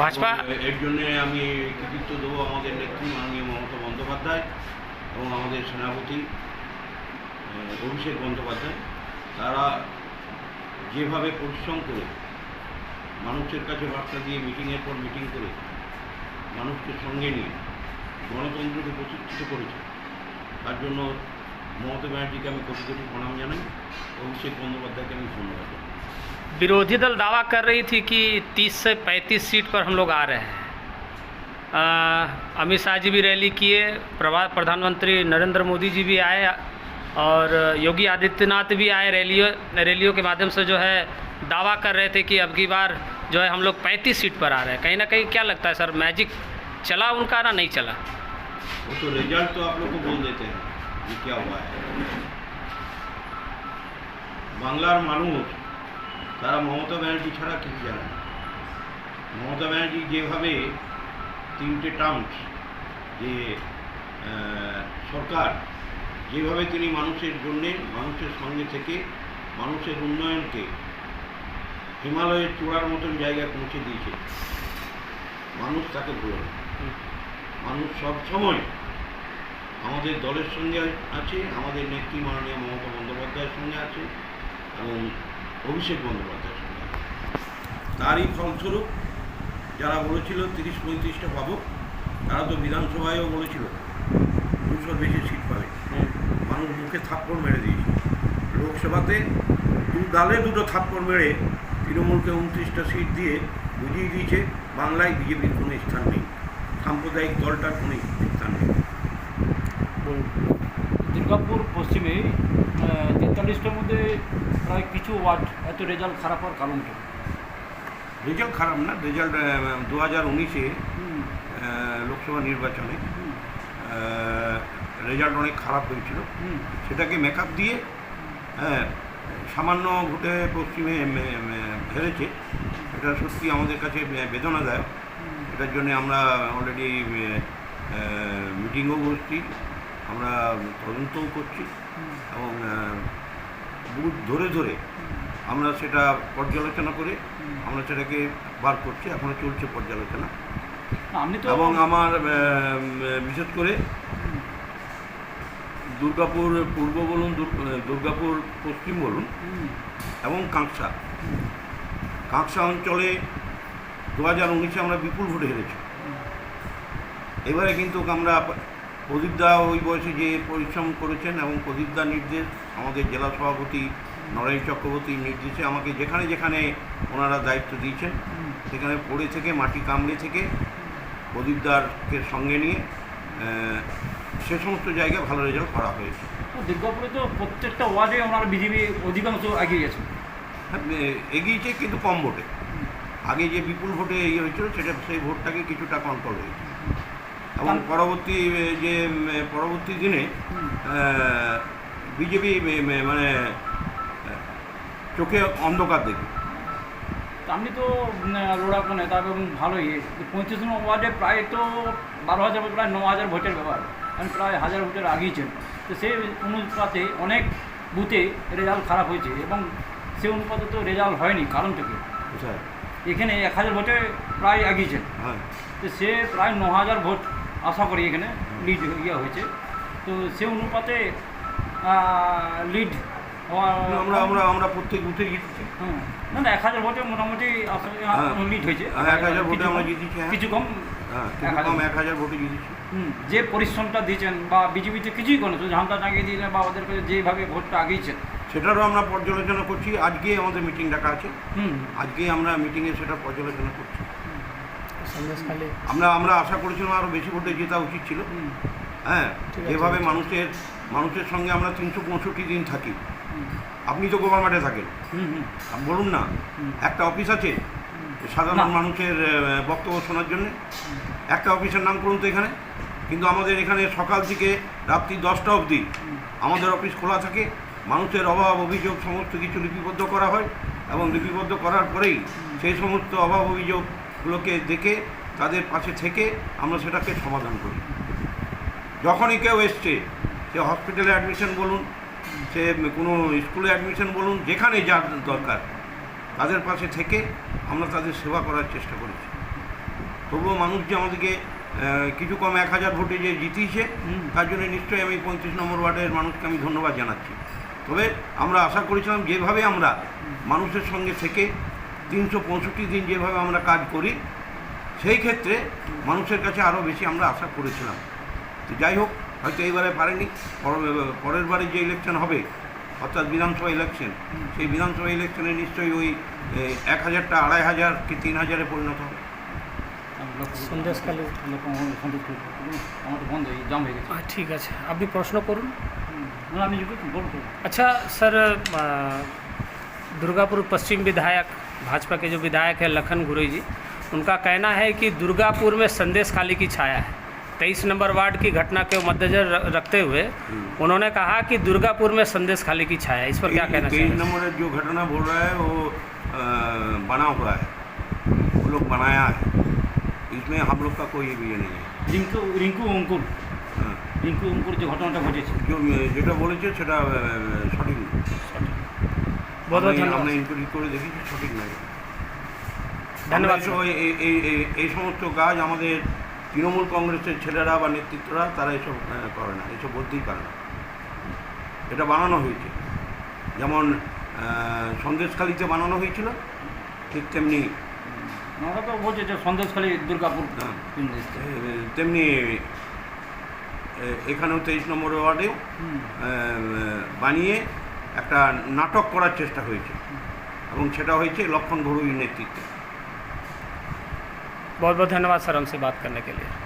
ভাজপা? এর জন্য আমি কৃতিত্ব দেবো আমাদের নেত্রী মাননীয় মমতা বন্দ্যোপাধ্যায় এবং আমাদের সেনাপতি অভিষেক বন্দ্যোপাধ্যায়। তারা যেভাবে পরিশ্রম করে মানুষের কাছে বার্তা দিয়ে মিটিংয়ের পর মিটিং করে মানুষকে সঙ্গে নিয়ে গণতন্ত্রকে প্রতিষ্ঠিত করেছে, তার জন্য মমতা ব্যানার্জিকে আমি কোটি কোটি প্রণাম জানাই, অভিষেক বন্দ্যোপাধ্যায়কে আমি ধন্যবাদ জানাই। विरोधी दल दावा कर रही थी कि 30 से 35 सीट पर हम लोग आ रहे हैं। अमित शाह जी भी रैली किए, प्रभा, प्रधानमंत्री नरेंद्र मोदी जी भी आए और योगी आदित्यनाथ भी आए रैलियों रैलियों के माध्यम से जो है दावा कर रहे थे कि अब की बार जो है हम लोग 35 सीट पर आ रहे हैं। कहीं ना कहीं क्या लगता है सर, मैजिक चला उनका ना नहीं चला? वो तो रिज़ल्ट तो आप लोग को बोल देते हैं ये क्या हुआ है। बांग्ला मालूम हो তারা মমতা ব্যানার্জি ছাড়া কিছু জানে না মমতা ব্যানার্জি যেভাবে তিনটে টার্মস যে সরকার যেভাবে তিনি মানুষের জন্যে, মানুষের সঙ্গে থেকে, মানুষের উন্নয়নকে হিমালয়ের চূড়ার মতন জায়গায় পৌঁছে দিয়েছে মানুষ তাকে ভুলে। মানুষ সব সময় আমাদের দলের সঙ্গে আছে, আমাদের নেত্রী মাননীয় মমতা বন্দ্যোপাধ্যায়ের সঙ্গে আছে এবং অভিষেক বন্দ্যোপাধ্যায়ের সঙ্গে তারই ফলস্বরূপ যারা বলেছিল তিরিশ পঁয়ত্রিশটা পাবো তারা তো বিধানসভায়ও বলেছিল দুশোর বেশি সিট পাবে। মানুষ মুখে থাপ্পড় মেরে দিয়েছে। লোকসভাতে দু ডালে দুটো থাপ্পড় মেরে তৃণমূলকে উনত্রিশটা সিট দিয়ে বুঝিয়ে দিয়েছে বাংলায় বিজেপির কোনো স্থান নেই। সাম্প্রদায়িক দলটার কোনো স্থান নেই। দুর্গাপুর পশ্চিমে তেতাল্লিশটার মধ্যে প্রায় কিছু ওয়ার্ড এত রেজাল্ট খারাপ হওয়ার কারণ কি? রেজাল্ট খারাপ না রেজাল্ট দু হাজার উনিশে লোকসভা নির্বাচনে রেজাল্ট অনেক খারাপ হয়েছিল। সেটাকে মেকআপ দিয়ে হ্যাঁ সামান্য ভোটে পশ্চিমে হেরেছে। এটা সত্যি আমাদের কাছে বেদনাদায়ক। এটার জন্য আমরা অলরেডি মিটিংও বসছি। আমরা তদন্তও করছি। এবং বুথ ধরে ধরে আমরা সেটা পর্যালোচনা করে আমরা সেটাকে বার করছি এখনও চলছে পর্যালোচনা। এবং আমার বিশেষ করে দুর্গাপুর পূর্ব বলুন দুর- দুর্গাপুর পশ্চিম বলুন এবং কাঁকসা। কাঁকসা অঞ্চলে দু হাজার উনিশে আমরা বিপুল ভোটে হেরেছি। এবারে কিন্তু আমরা প্রদীপদা ওই বয়সে যে পরিশ্রম করেছেন এবং প্রদীপদার নির্দেশ আমাদের জেলা সভাপতি নরেন চক্রবর্তীর নির্দেশে আমাকে যেখানে যেখানে ওনারা দায়িত্ব দিয়েছেন সেখানে পড়ে থেকে মাটি কামড়ে থেকে প্রদীপদারকে সঙ্গে নিয়ে সে সমস্ত জায়গায় ভালো রেজাল্ট করা হয়েছে। তো দুর্গাপুরে তো প্রত্যেকটা ওয়ার্ডে ওনার বিজেপি অধিকাংশ এগিয়ে গেছে। হ্যাঁ, এগিয়েছে কিন্তু কম ভোটে। আগে যে বিপুল ভোটে ইয়ে হয়েছিল সেটা সেই ভোটটাকে কিছুটা কন্ট্রোল হয়েছে। এবং কারণ- পরবর্তী যে পরবর্তী দিনে বিজেপি মানে চোখে অন্ধকার দেখবে। তা আপনি তো লড়াকো নেতা এবং ভালোই। পঁয়ত্রিশ নম্বর ওয়ার্ডে প্রায় তো বারো হাজার প্রায় ন হাজার ভোটের ব্যাপার। আমি প্রায় হাজার ভোটের আগিয়েছেন তো সেই অনুপাতে অনেক বুথে রেজাল্ট খারাপ হয়েছে এবং সে অনুপাতে তো রেজাল্ট হয়নি কারণ কি? কোথায়? এখানে এক হাজার ভোটে প্রায় আগিয়েছেন হ্যাঁ। তো সে প্রায় ন হাজার ভোট আশা করি এখানে লিড ইয়ে হয়েছে। তো সে অনুপাতে লিড আমরা আমরা আমরা প্রত্যেক বুথে জিতেছি হুম। না না এক হাজার ভোটে মোটামুটি হ্যাঁ। লিড হয়েছে। হ্যাঁ, এক হাজার ভোটে আমরা জিতেছি, হ্যাঁ। কিছু কম হ্যাঁ এক হাজার। কম এক হাজার ভোটে জিতেছি। হুম, যে পরিশ্রমটা দিয়েছেন বা বিজেপিতে কিছুই করেন ঝান্ডা টাঙিয়ে দিয়েছেন বা ওদেরকে যেভাবে ভোটটা আগিয়েছেন। সেটারও আমরা পর্যালোচনা করছি। আজকে আমাদের মিটিং ডাকা আছে। হুম। আজকে আমরা মিটিংয়ে সেটা পর্যালোচনা করছি। আমরা আমরা আশা করেছিলাম আরও বেশি ভোটে জেতা উচিত ছিল। হ্যাঁ যেভাবে মানুষের মানুষের সঙ্গে আমরা তিনশো পঁয়ষট্টি দিন থাকি। আপনি তো গোবার মাঠে থাকেন। বলুন না একটা অফিস আছে সাধারণ মানুষের বক্তব্য শোনার জন্য? একটা অফিসের নাম করুন তো এখানে। কিন্তু আমাদের এখানে সকাল থেকে রাত্রি দশটা অবধি আমাদের অফিস খোলা থাকে। মানুষের অভাব অভিযোগ সমস্ত কিছু লিপিবদ্ধ করা হয়। এবং লিপিবদ্ধ করার পরেই সেই সমস্ত অভাব অভিযোগগুলোকে দেখে তাদের পাশে থেকে আমরা সেটাকে সমাধান করি। যখনই কেউ এসছে সে হসপিটালে অ্যাডমিশন বলুন সে কোনো স্কুলে অ্যাডমিশন বলুন যেখানে যা দরকার তাদের পাশে থেকে আমরা তাদের সেবা করার চেষ্টা করেছি। তবুও মানুষ যে আমাদেরকে কিছু কম এক হাজার ভোটে যে জিতিয়েছে। তার জন্য নিশ্চয়ই আমি পঁয়ত্রিশ নম্বর ওয়ার্ডের মানুষকে আমি ধন্যবাদ জানাচ্ছি। তবে আমরা আশা করেছিলাম যেভাবে আমরা মানুষের সঙ্গে থেকে তিনশো পঁয়ষট্টি দিন যেভাবে আমরা কাজ করি সেই ক্ষেত্রে মানুষের কাছে আরও বেশি আমরা আশা করেছিলাম। তো যাই হোক হয়তো এইবারে পারেনি পর- পরের বারে যে ইলেকশন হবে অর্থাৎ বিধানসভা ইলেকশন সেই বিধানসভা ইলেকশনে নিশ্চয়ই ওই এক হাজারটা আড়াই হাজার কি তিন হাজারে পরিণত হবে। হয়ে আহ, ঠিক আছে। আপনি প্রশ্ন করুন। আচ্ছা স্যার দুর্গাপুর পশ্চিম বলুন अच्छा सर अ, दुर्गापुर पश्चिम विधायक भाजपा के जो विधायक है लखन गुरई जी उनका कहना है कि दुर्गापुर में संदेश खाली की छाया है तेईस नंबर वार्ड की घटना के मद्देनजर र- रखते हुए उन्होंने कहा कि दुर्गापुर में संदेश खाली की छाया है इस पर क्या कहना तेईस चाहिए नंबर जो घटना बोल रहा है वो अ, बना हुआ है वो लोग बनाया है इसमें हम लोग का कोई भी ये नहीं है রিঙ্কু রিঙ্কু অঙ্কুর हाँ, রিঙ্কু অঙ্কুর যে ঘটনাটা ঘটেছে जो যেটা বলেছে সেটা আহ, সঠিক না। बहुत बहुत আমরা- আমরা धन्यवाद ইনকোয়ারি করে দেখেছি সঠিক নয় ধন্যবাদ আমরা এসব- এই- এই- এই- এই সমস্ত কাজ আমাদের তৃণমূল কংগ্রেসের ছেলেরা বা নেতৃত্বরা তারা এসব আহ, করে না এসব বলতেই পারে না এটা বানানো হয়েছে যেমন আহ, সন্দেশখালিতে বানানো হয়েছিল ঠিক তেমনি ওরা তো বলছে যে সন্দেশখালী দুর্গাপুর হ্যাঁ। সন্দেশ। এ, তেমনি এ, এখানেও তেইশ নম্বর ওয়ার্ডেও হুম। আহ, বানিয়ে একটা নাটক করার চেষ্টা হয়েছে এবং সেটা হয়েছে লক্ষণ ঘড়ুই নেতৃত্বে बहुत बहुत धन्यवाद सर हमसे बात करने के लिए